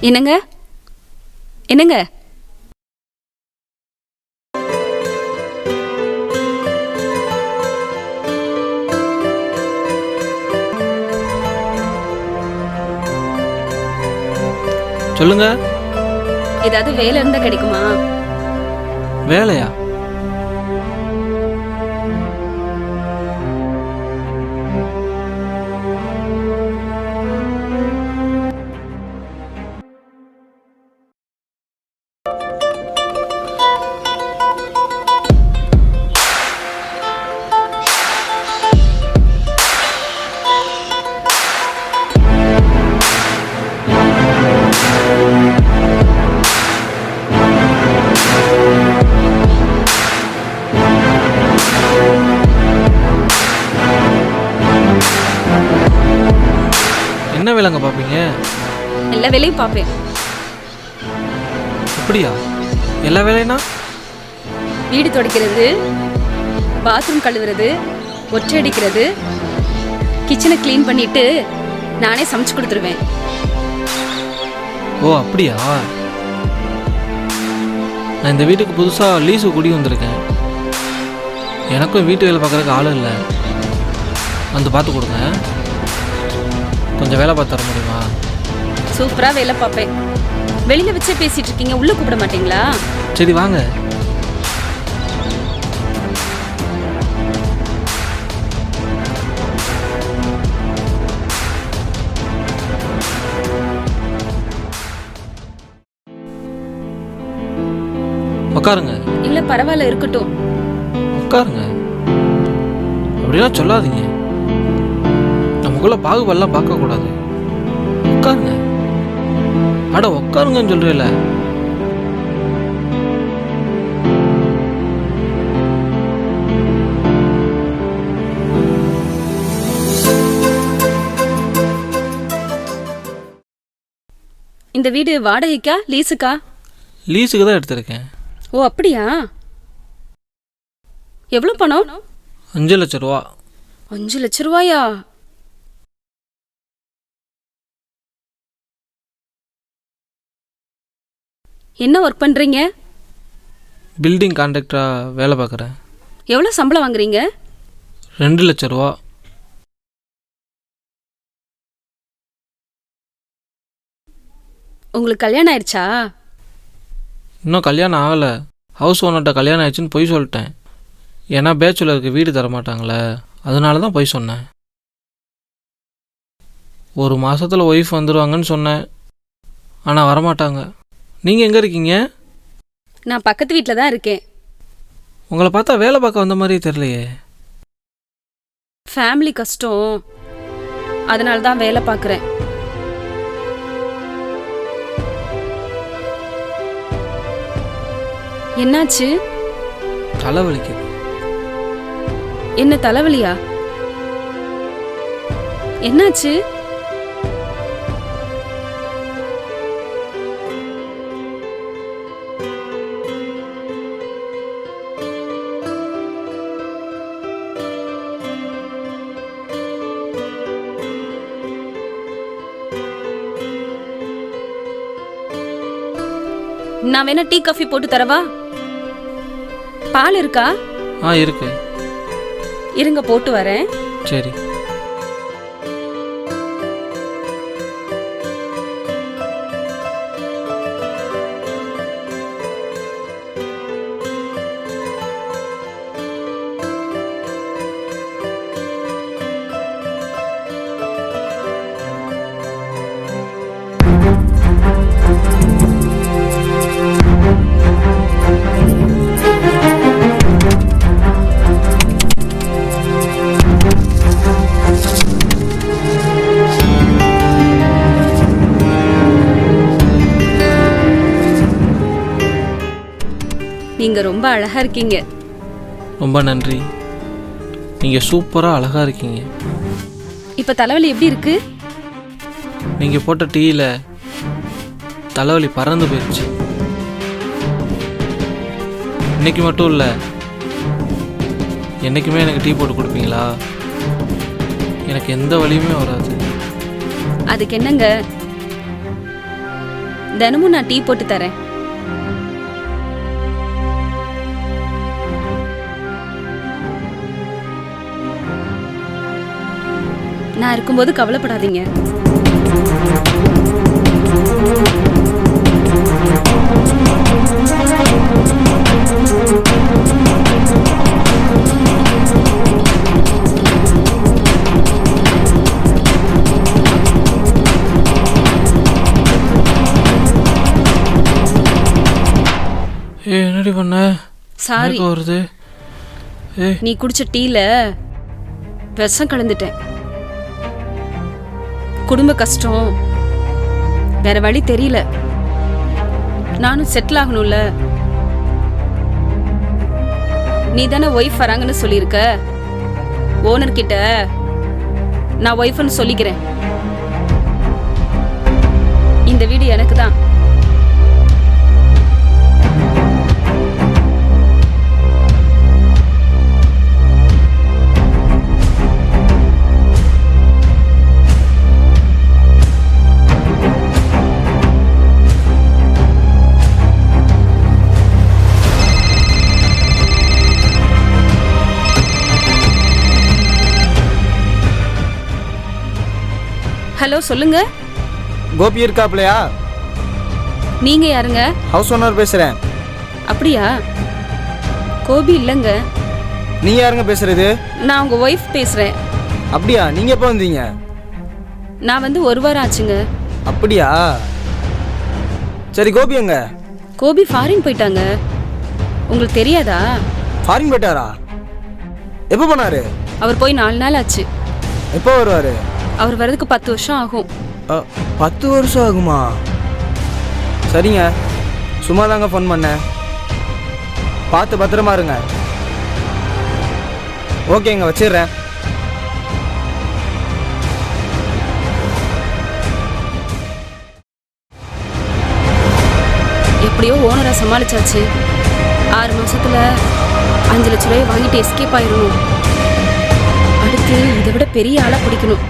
என்னங்க? என்னங்க? சொல்லுங்க. ஏதாவது வேலை இருந்தா கிடைக்குமா? வேலையா? என்ன வேலைங்க பார்ப்பீங்க? எல்லா வேலையும் பார்ப்பேன். அப்படியா? எல்லா வேலைனா? வீடு துடைக்கிறது பாத்ரூம் கழுவுறது ஒற்றை அடிக்கிறது கிச்சனை க்ளீன் பண்ணிட்டு நானே சமைச்சு கொடுத்துருவேன். ஓ அப்படியா? நான் இந்த வீட்டுக்கு புதுசாக லீஸு குடி வந்திருக்கேன். எனக்கும் வீட்டு வேலை பார்க்குறதுக்கு ஆள் இல்லை. வந்து பார்த்து கொடுங்க. கொஞ்சம் வேலை பார்த்து தர முடியுமா? சூப்பரா வேலை பார்ப்பேன். வெளியில வச்சே பேசிட்டு இருக்கீங்க உள்ள கூப்பிட மாட்டீங்களா? சரி வாங்க. உட்காருங்க இல்ல பரவாயில்ல இருக்கட்டும். உட்காருங்க அப்படிலாம் சொல்லாதீங்க. நமக்குள்ள பாகுபாடெல்லாம் பார்க்கக்கூடாது. உட்காருங்க. அட உட்காருங்கன்னு சொல்றேல இந்த வீடு வாடகைக்கா லீஸுக்கா? லீஸுக்கு தான் எடுத்திருக்கேன். ஓ அப்படியா? எவ்வளவு பணம்? அஞ்சு லட்ச ரூபா. அஞ்சு லட்ச ரூபாயா? என்ன ஒர்க் பண்றீங்க? பில்டிங் கான்ட்ராக்டராக வேலை பார்க்குறேன். எவ்வளவு சம்பளம் வாங்குறீங்க? ரெண்டு லட்ச ரூபா. உங்களுக்கு கல்யாணம் ஆயிடுச்சா இன்னும் கல்யாணம் ஆகலை. ஹவுஸ் ஓனர்கிட்ட கல்யாணம் ஆயிடுச்சுன்னு பொய் சொல்லிட்டேன். ஏன்னா பேச்சுலருக்கு வீடு தர மாட்டாங்களே. அதனால தான் பொய் சொன்னேன். ஒரு மாதத்தில் ஒய்ஃப் வந்துடுவாங்கன்னு சொன்னேன். ஆனால் வரமாட்டாங்க. நீங்கள் எங்கே இருக்கீங்க? நான் பக்கத்து வீட்டில் தான் இருக்கேன். உங்களை பார்த்தா வேலை பார்க்க வந்த மாதிரி தெரியலையே. ஃபேமிலி கஷ்டம். அதனால தான் வேலை பார்க்குறேன். என்னாச்சு? தலை வலிக்குது என்ன தலைவலியா? என்னாச்சு? நான் வேணா டீ காஃபி போட்டு தரவா? பால் இருக்கா? ஆ இருக்கு. இருங்க போட்டு வரேன். சரி. நீங்க ரொம்ப அழகா இருக்கீங்க. ரொம்ப நன்றி. நீங்கள் சூப்பராக அழகாக இருக்கீங்க. இப்ப தலைவலி எப்படி இருக்கு? நீங்கள் போட்ட டீயில் தலைவலி பறந்து போயிடுச்சு இன்னைக்கு மட்டும் இல்லை என்றைக்குமே எனக்கு டீ போட்டு கொடுப்பீங்களா? எனக்கு எந்த வலியுமே வராது. அதுக்கு என்னங்க? தினமும் நான் டீ போட்டு தரேன். நான் இருக்கும்போது கவலைப்படாதீங்க. என்னடி பண்ண? சாரி. வருது? நீ குடிச்ச டீல விஷம் கலந்துட்டேன். குடும்ப கஷ்டம். வேற வழி தெரியல. நானும் செட்டில் ஆகணும்ல. நீ தானே ஒய்ஃப் வராங்கன்னு சொல்லியிருக்க? ஓனர் கிட்ட நான் ஒய்ஃப்னு சொல்லிக்கிறேன். இந்த வீடு எனக்கு தான் ஹலோ சொல்லுங்க. கோபி இருக்காப்லையா? நீங்க யாருங்க? ஹவுஸ் ஓனர் பேசுகிறேன் அப்படியா? கோபி இல்லைங்க. நீங்கள் யாருங்க பேசுறது? நான் உங்க ஒய்ஃப் பேசுறேன். அப்படியா? நீங்கள் எப்போ வந்தீங்க? நான் வந்து ஒரு வாரம் ஆச்சுங்க. அப்படியா? சரி கோபி எங்க? கோபி ஃபாரின் போயிட்டாங்க. உங்களுக்கு தெரியாதா? ஃபாரின் போயிட்டாரா? எப்போ போனாரு? அவர் போய் நாலு நாள் ஆச்சு. எப்போ வருவார்? அவர் வர்றதுக்கு பத்து வருஷம் ஆகும். பத்து வருஷம் ஆகுமா? சரிங்க. சும்மா தாங்க ஃபோன் பண்ணேன் பார்த்து பத்திரமா இருங்க. ஓகேங்க வச்சிடுறேன் எப்படியோ ஓனரை சமாளிச்சாச்சு. ஆறு மாசத்துல அஞ்சு லட்ச ரூபாய் வாங்கிட்டு எஸ்கேப் ஆயிடணும் அடுத்து இதை விட பெரிய ஆளா பிடிக்கணும்.